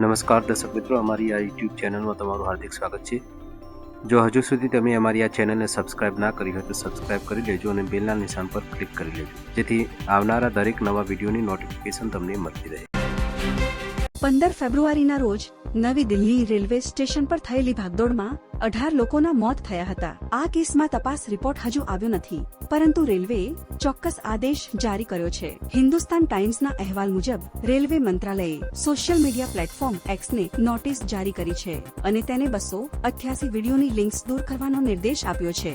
નમસ્કાર દર્શક મિત્રો, અમારી આ યુટ્યુબ ચેનલમાં તમારું હાર્દિક સ્વાગત છે. જો હજુ સુધી તમે અમારી આ ચેનલને સબસ્ક્રાઇબ ના કરી હોય તો સબસ્ક્રાઇબ કરી લેજો અને બેલના નિશાન પર ક્લિક કરી લેજો. જેથી આવનારા દરેક નવા વિડીયોની નોટિફિકેશન તમને મળતી રહે. પંદર ફેબ્રુઆરીના રોજ નવી દિલ્હી રેલવે સ્ટેશન પર થયેલી ભાગદોડમાં અઢાર લોકોના મોત થયા હતા. આ કેસમાં તપાસ રિપોર્ટ હજુ આવ્યો નથી. પરંતુ રેલવેએ ચોક્કસ આદેશ જારી કર્યો છે. હિન્દુસ્તાન ટાઈમ્સના અહેવાલ મુજબ, રેલવે મંત્રાલયે સોશિયલ મીડિયા પ્લેટફોર્મ એક્સને નોટિસ જારી કરી છે અને તેને બસો અઠ્યાસી વિડીયોની લિંક્સ દૂર કરવાનો નિર્દેશ આપ્યો છે.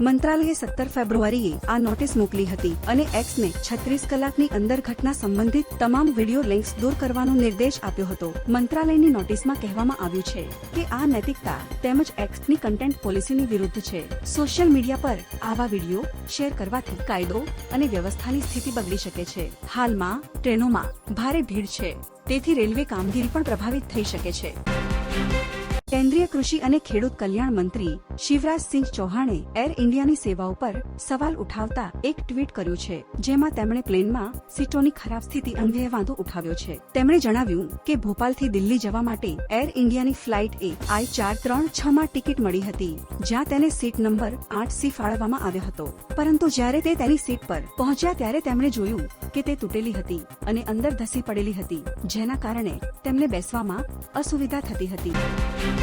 મંત્રાલયે સત્તર ફેબ્રુઆરીએ આ નોટિસ મોકલી હતી અને એક્સને છત્રીસ કલાકની અંદર ઘટના સંબંધિત તમામ વીડિયો લિંક્સ દૂર કરવાનો નિર્દેશ આપ્યો હતો. મંત્રાલયની નોટિસમાં કહેવામાં આવ્યું છે કે આ નૈતિકતા તેમજ એક્સની કન્ટેન્ટ પોલિસીની વિરુદ્ધ છે. સોશિયલ મીડિયા પર આવા વીડિયો શેર કરવાથી કાયદો અને વ્યવસ્થાની સ્થિતિ બગડી શકે છે. હાલમાં ટ્રેનોમાં ભારે ભીડ છે. તેથી રેલવે કામગીરી પણ પ્રભાવિત થઈ શકે છે. કેન્દ્રીય કૃષિ અને ખેડૂત કલ્યાણ મંત્રી શિવરાજસિંહ ચૌહાણે એર ઇન્ડિયાની સેવાઓ પર સવાલ ઉઠાવતા એક ટ્વીટ કર્યું છે, જેમાં તેમણે પ્લેનમાં સીટોની ખરાબ સ્થિતિ અંગે વાંધો ઉઠાવ્યો છે. તેમણે જણાવ્યું કે ભોપાલથી દિલ્હી જવા માટે એર ઇન્ડિયાની ફ્લાઇટ એ આઈ ચાર ત્રણ છ માં ટિકિટ મળી હતી, જ્યાં તેને સીટ નંબર આઠ સી ફાળવવામાં આવ્યો હતો. પરંતુ જ્યારે તે તેની સીટ પર પહોંચ્યા ત્યારે તેમણે જોયું કે તે તૂટેલી હતી અને અંદર ધસી પડેલી હતી, જેના કારણે તેમને બેસવામાં અસુવિધા થતી હતી.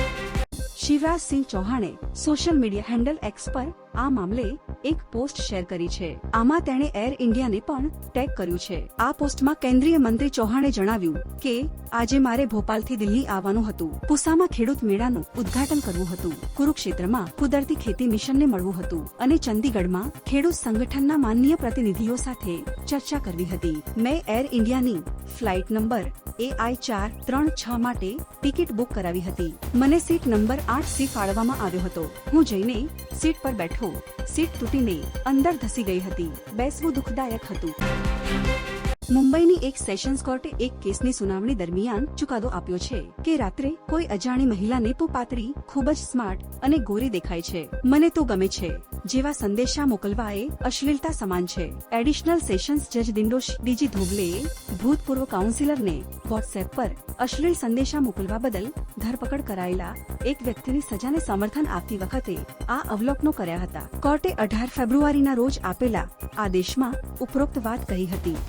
શિવરાજસિંહ ચૌહાણે સોશિયલ મીડિયા હેન્ડલ એક્સ પર આ મામલે એક પોસ્ટ શેર કરી છે. આમાં તેણે એર ઇન્ડિયાને પણ ટેગ કર્યું છે. આ પોસ્ટમાં કેન્દ્રીય મંત્રી ચૌહાણે જણાવ્યું કે, આજે મારે ભોપાલથી દિલ્હી આવવાનું હતું. પુસામાં ખેડૂત મેળાનું ઉદ્ઘાટન કરવું હતું. કુરુક્ષેત્રમાં કુદરતી ખેતી મિશનને મળવું હતું અને ચંદીગઢમાં ખેડૂત સંગઠનના માનનીય પ્રતિનિધિઓ સાથે ચર્ચા કરવી હતી. મેં એર ઇન્ડિયાની ફ્લાઇટ નંબર એ આઈ ચાર ત્રણ છ માટે ટિકિટ બુક કરાવી હતી. મને સીટ નંબર આઠ સી ફાળવવામાં આવ્યો હતો. હું જઈને સીટ પર બેઠો. સીટ તૂટીને અંદર ધસી ગઈ હતી. બેસવું દુઃખદાયક હતું. મુંબઈની એક સેશન્સ કોર્ટે એક કેસની સુનાવણી દરમિયાન ચુકાદો આપ્યો છે કે રાત્રે કોઈ અજાણી મહિલાને પોપાતરી, ખૂબ જ સ્માર્ટ અને ગોરી દેખાય છે. મને તો ગમે છે, જેવા સંદેશા મોકલવા એ અશ્લીલતા સમાન છે. એડિશનલ સેશન્સ જજ દિંડોશ ડીજી ધોબલેએ ભૂતપૂર્વ કાઉન્સિલરને વોટ્સએપ પર અશ્લીલ સંદેશા મોકલવા બદલ ધરપકડ કરાયેલા એક વ્યક્તિની સજાને સમર્થન આપતી વખતે આ અવલોકનો કર્યા હતા. કોર્ટે અઢાર ફેબ્રુઆરીના રોજ આપેલા આદેશમાં ઉપરોક્ત વાત કહી હતી.